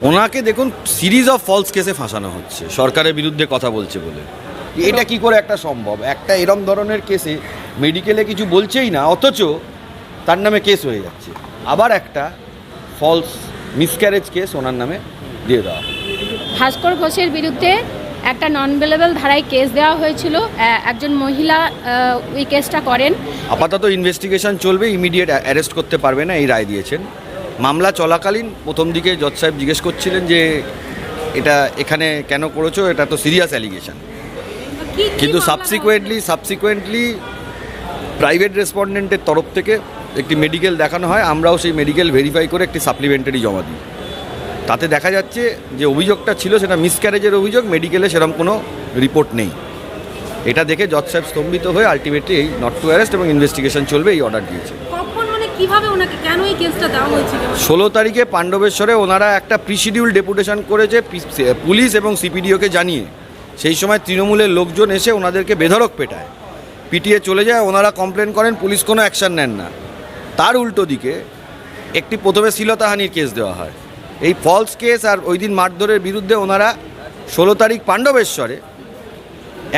ওনাকে দেখুন series of false কেসে ফাঁসানো হচ্ছে। সরকারের বিরুদ্ধে কথা বলছে বলে। এটা কি করে একটা সম্ভব? একটা এরম ধরনের কেসে মেডিকেলে কিছু বলছেই না অথচ তার নামে কেস হয়ে যাচ্ছে। আবার একটা ফলস মিসক্যারেজ কেস ওনার নামে দিয়ে দেওয়া ভাস্কর ঘোষের বিরুদ্ধে একটা নন বেলেবল ধারায় কেস দেওয়া হয়েছিল। একজন মহিলা ওই কেসটা করেন। আপাতত ইনভেস্টিগেশন চলবে ইমিডিয়েট অ্যারেস্ট করতে পারবে না এই রায় দিয়েছেন। মামলা চলাকালীন প্রথম দিকে জজ সাহেব জিজ্ঞেস করছিলেন যে এটা এখানে কেন করেছ এটা তো সিরিয়াস অ্যালিগেশন কিন্তু সাবসিকুয়েন্টলি সাবসিকুয়েন্টলি প্রাইভেট রেসপন্ডেন্টের তরফ থেকে একটি মেডিকেল দেখানো হয় আমরাও সেই মেডিকেল ভেরিফাই করে একটি সাপ্লিমেন্টারি জমা দিই। তাতে দেখা যাচ্ছে যে অভিযোগটা ছিল সেটা মিসক্যারেজের অভিযোগ মেডিকেলে সেরকম কোনো রিপোর্ট নেই। এটা দেখে জজ সাহেব স্তম্ভিত হয়ে আলটিমেটলি এই নট টু অ্যারেস্ট এবং ইনভেস্টিগেশন চলবে এই অর্ডার দিয়েছে। কীভাবে ওনাকে, কেন এই কেসটা দেওয়া হয়েছিল? ষোলো তারিখে পাণ্ডবেশ্বরে ওনারা একটা প্রিশিডিউল ডেপুটেশন করেছে পুলিশ এবং সিপিডিওকে জানিয়ে। সেই সময় তৃণমূলের লোকজন এসে ওনাদেরকে বেধড়ক পেটায়। পিটিয়ে চলে যায়, ওনারা কমপ্লেন করেন, পুলিশ কোনো অ্যাকশন নেন না। তার উল্টো দিকে একটি প্রথমে শ্লীলতাহানির কেস দেওয়া হয়। এই ফলস কেস আর ওই দিন মারধরের বিরুদ্ধে ওনারা ষোলো তারিখ পাণ্ডবেশ্বরে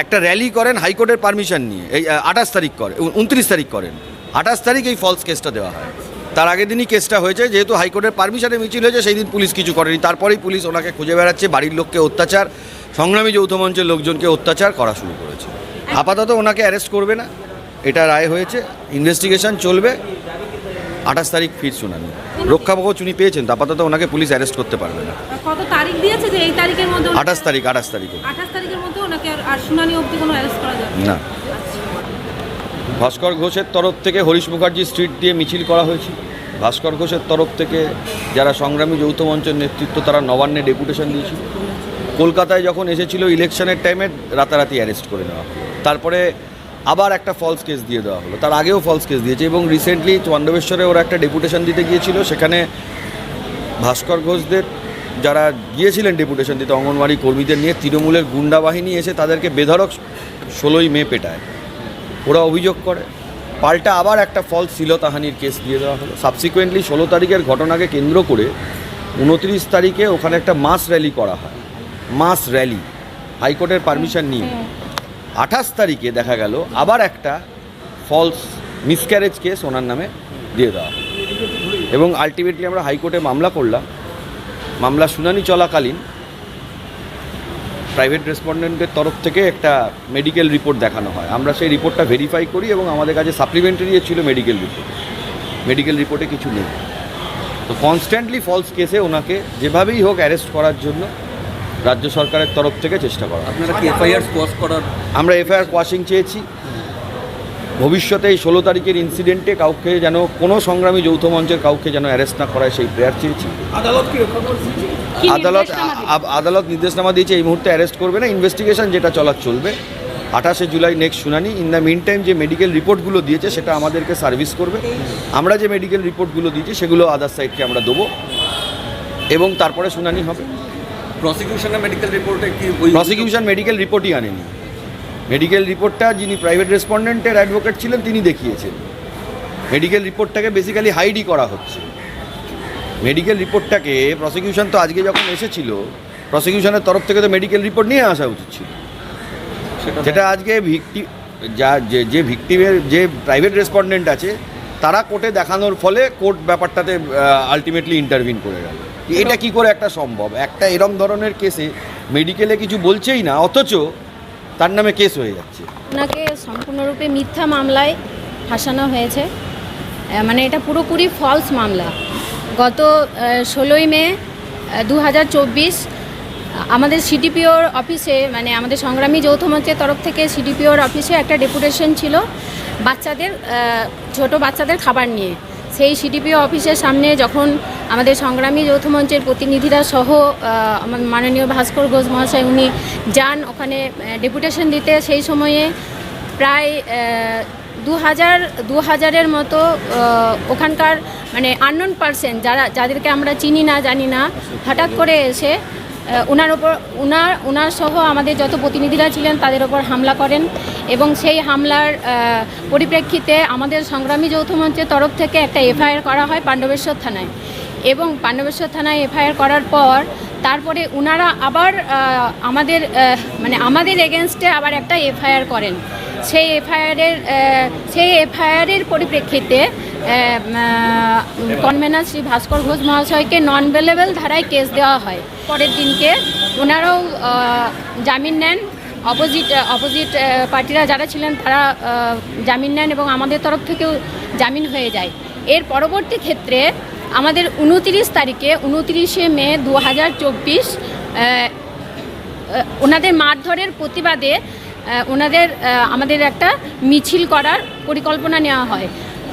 একটা র্যালি করেন, হাইকোর্টের পারমিশন নিয়ে। এই আঠাশ তারিখ করে উনত্রিশ তারিখ করেন। আঠাশ তারিখ এই ফলস কেসটা দেওয়া হয়। তার আগের দিনই কেসটা হয়েছে যেহেতু হাইকোর্টের পারমিশনে মিছিল হয়েছে সেই দিন পুলিশ কিছু করেনি। তারপরেই পুলিশ ওনাকে খুঁজে বেড়াচ্ছে বাড়ির লোককে অত্যাচার সংগ্রামী যৌথ মঞ্চের লোকজনকে অত্যাচার করা শুরু করেছে। আপাতত ওনাকে অ্যারেস্ট করবে না এটা রায় হয়েছে ইনভেস্টিগেশন চলবে আঠাশ তারিখ ফির শুনানি। রক্ষা কবচ উনি পেয়েছেন তো আপাতত ওনাকে পুলিশ অ্যারেস্ট করতে পারবে না। কত তারিখ দিয়েছে যে এই তারিখের মধ্যে আঠাশ তারিখ আঠাশ তারিখে আঠাশ তারিখের মধ্যে ওনাকে আর- আর শুনানি অবধি কোনো অ্যারেস্ট করা যাবে না। ভাস্কর ঘোষের তরফ থেকে হরিশ মুখার্জি স্ট্রিট দিয়ে মিছিল করা হয়েছিল। ভাস্কর ঘোষের তরফ থেকে যারা সংগ্রামী যৌথ মঞ্চের নেতৃত্ব, তারা নবান্নে ডেপুটেশন দিয়েছিল। কলকাতায় যখন এসেছিল ইলেকশনের টাইমে রাতারাতি অ্যারেস্ট করে নেওয়া তারপরে আবার একটা ফলস কেস দিয়ে দেওয়া হলো। তার আগেও ফলস কেস দিয়েছে এবং রিসেন্টলি চন্দ্রবেশ্বরে ওরা একটা ডেপুটেশন দিতে গিয়েছিল। সেখানে ভাস্কর ঘোষদের যারা গিয়েছিলেন ডেপুটেশন দিতে, অঙ্গনওয়াড়ি কর্মীদের নিয়ে তৃণমূলের গুন্ডা বাহিনী এসে তাদেরকে বেধড়ক ষোলোই মে পেটায়। ওরা অভিযোগ করে। পাল্টা আবার একটা ফলস শ্লীলতাহানির কেস দিয়ে দেওয়া হলো। সাবসিকুয়েন্টলি ষোলো তারিখের ঘটনাকে কেন্দ্র করে উনত্রিশ তারিখে ওখানে একটা মাস র্যালি করা হয়। মাস র্যালি হাইকোর্টের পারমিশন নিয়ে। আঠাশ তারিখে দেখা গেল আবার একটা ফলস মিসক্যারেজ কেস ওনার নামে দিয়ে দেওয়া এবং আলটিমেটলি আমরা হাইকোর্টে মামলা করলাম। মামলা শুনানি চলাকালীন প্রাইভেট রেসপন্ডেন্টের তরফ থেকে একটা মেডিকেল রিপোর্ট দেখানো হয়। আমরা সেই রিপোর্টটা ভেরিফাই করি এবং আমাদের কাছে সাপ্লিমেন্টারি ছিল মেডিকেল রিপোর্ট মেডিকেল রিপোর্টে কিছু নেই। তো কনস্ট্যান্টলি ফলস কেসে ওনাকে যেভাবেই হোক অ্যারেস্ট করার জন্য রাজ্য সরকারের তরফ থেকে চেষ্টা করা। আপনারা কি এফআইআর কোয়াশ করার আমরা এফআইআর কোয়াশিং চেয়েছি। ভবিষ্যতে এই ষোলো তারিখের ইনসিডেন্টে কাউকে যেন কোনো সংগ্রামী যৌথ মঞ্চের কাউকে যেন অ্যারেস্ট না করায় সেই প্রেয়ার চেয়েছি। আদালত আদালত নির্দেশনামা দিয়েছে এই মুহূর্তে অ্যারেস্ট করবে না ইনভেস্টিগেশন যেটা চলার চলবে আঠাশে জুলাই নেক্সট শুনানি ইন দ্য মিন টাইম যে মেডিকেল রিপোর্টগুলো দিয়েছে সেটা আমাদেরকে সার্ভিস করবে। আমরা যে মেডিকেল রিপোর্টগুলো দিয়েছি সেগুলো আদার সাইডকে আমরা দেবো এবং তারপরে শুনানি হবে। প্রসিকিউশনের মেডিকেল রিপোর্টে কি ওই প্রসিকিউশন মেডিকেল রিপোর্টই আনেনি। মেডিকেল রিপোর্টটা যিনি প্রাইভেট রেসপন্ডেন্টের অ্যাডভোকেট ছিলেন তিনি দেখিয়েছেন। মেডিকেল রিপোর্টটাকে বেসিক্যালি হাইডই করা হচ্ছে। মেডিকেল রিপোর্টটাকে প্রসিকিউশন তো আজকে যখন এসেছিল প্রসিকিউশনের তরফ থেকে তো মেডিকেল রিপোর্ট নিয়ে আসা উচিত ছিল। সেটা যেটা আজকে ভিক্টি যা যে যে ভিক্টিমের যে প্রাইভেট রেসপন্ডেন্ট আছে তারা কোর্টে দেখানোর ফলে কোর্ট ব্যাপারটাতে আলটিমেটলি ইন্টারভিন করে গেল। এটা কি করে একটা সম্ভব? একটা এরম ধরনের কেসে মেডিকেলে কিছু বলছেই না অথচ তার নামে কেস হয়ে যাচ্ছে। ওনাকে সম্পূর্ণরূপে মিথ্যা মামলায় ফাঁসানো হয়েছে। মানে এটা পুরোপুরি ফলস মামলা। গত ষোলোই মে দু হাজার চব্বিশ আমাদের সিডিপিওর অফিসে মানে আমাদের সংগ্রামী যৌথ মঞ্চের তরফ থেকে সিডিপিওর অফিসে একটা ডেপুটেশন ছিল বাচ্চাদের ছোট বাচ্চাদের খাবার নিয়ে। সেই সিডিপিও অফিসের সামনে যখন আমাদের সংগ্রামী যৌথ মঞ্চের প্রতিনিধিরা সহ আমার মাননীয় ভাস্কর ঘোষ মহাশয়, উনি যান ওখানে ডেপুটেশন দিতে। সেই সময়ে প্রায় দু হাজার দু হাজারের মতো ওখানকার মানে আননোন পার্সন যারা, যাদেরকে আমরা চিনি না, জানি না, হঠাৎ করে এসে ওনার ওপর ওনার ওনার সহ আমাদের যত প্রতিনিধিরা ছিলেন তাদের ওপর হামলা করেন এবং সেই হামলার পরিপ্রেক্ষিতে আমাদের সংগ্রামী যৌথ মঞ্চের তরফ থেকে একটা এফআইআর করা হয় পাণ্ডবেশ্বর থানায়। এবং পাণ্ডবেশ্বর থানায় এফআইআর করার পর তারপরে ওনারা আবার আমাদের মানে আমাদের এগেনস্টে আবার একটা এফআইআর করেন। সেই এফআইআরের সেই এফআইআরের পরিপ্রেক্ষিতে কনভেনার শ্রী ভাস্কর ঘোষ মহাশয়কে নন বেলেবেল ধারায় কেস দেওয়া হয়। পরের দিনকে ওনারাও জামিন নেন। অপোজিট অপোজিট পার্টিরা যারা ছিলেন তারা জামিন নেন এবং আমাদের তরফ থেকেও জামিন হয়ে যায়। এর পরবর্তী ক্ষেত্রে আমাদের উনতিরিশ তারিখে উনতিরিশে মে দু হাজার চব্বিশ ওনাদের মারধরের প্রতিবাদে ওনাদের আমাদের একটা মিছিল করার পরিকল্পনা নেওয়া হয়।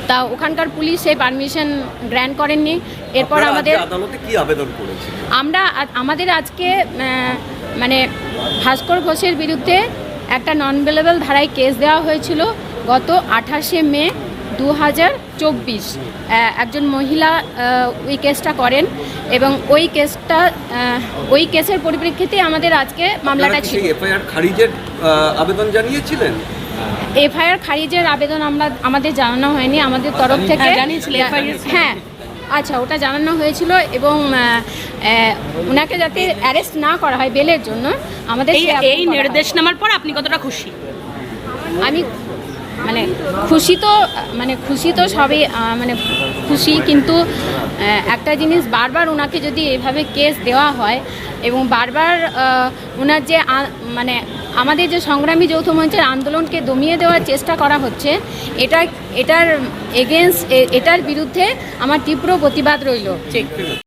তা ওখানকার পুলিশ সেই পারমিশন গ্র্যান্ট করেননি। এরপর আমাদের আদালতে কি আবেদন করেছেন আমরা আমাদের আজকে মানে ভাস্কর ঘোষের বিরুদ্ধে একটা নন বেলেবল ধারায় কেস দেওয়া হয়েছিল গত আঠাশে মে দু হাজার চব্বিশ। একজন মহিলা ওই কেসটা করেন এবং ওই কেসটা ওই কেসের পরিপ্রেক্ষিতে আমাদের আজকে মামলাটা ছিল। এফআইআর খারিজের আবেদন জানিয়েছিলেন? এফআইআর খারিজের আবেদন আমরা আমাদের জানানো হয়নি আমাদের তরফ থেকে। হ্যাঁ, জানিয়েছিলে, হ্যাঁ আচ্ছা ওটা জানানো হয়েছিল এবং ওনাকে যাতে অ্যারেস্ট না করা হয় বেলের জন্য আমাদের এই হয়। নির্দেশনামার পর আপনি কতটা খুশি? আমি মানে খুশি তো মানে খুশি তো সবই মানে খুশি কিন্তু একটা জিনিস বারবার ওনাকে যদি এভাবে কেস দেওয়া হয় এবং বারবার ওনার যে মানে আমাদের যে সংগ্রামী যৌথ মঞ্চের আন্দোলনকে দমিয়ে দেওয়ার চেষ্টা করা হচ্ছে, এটা, এটার এগেনস্ট এটার বিরুদ্ধে আমার তীব্র প্রতিবাদ রইল।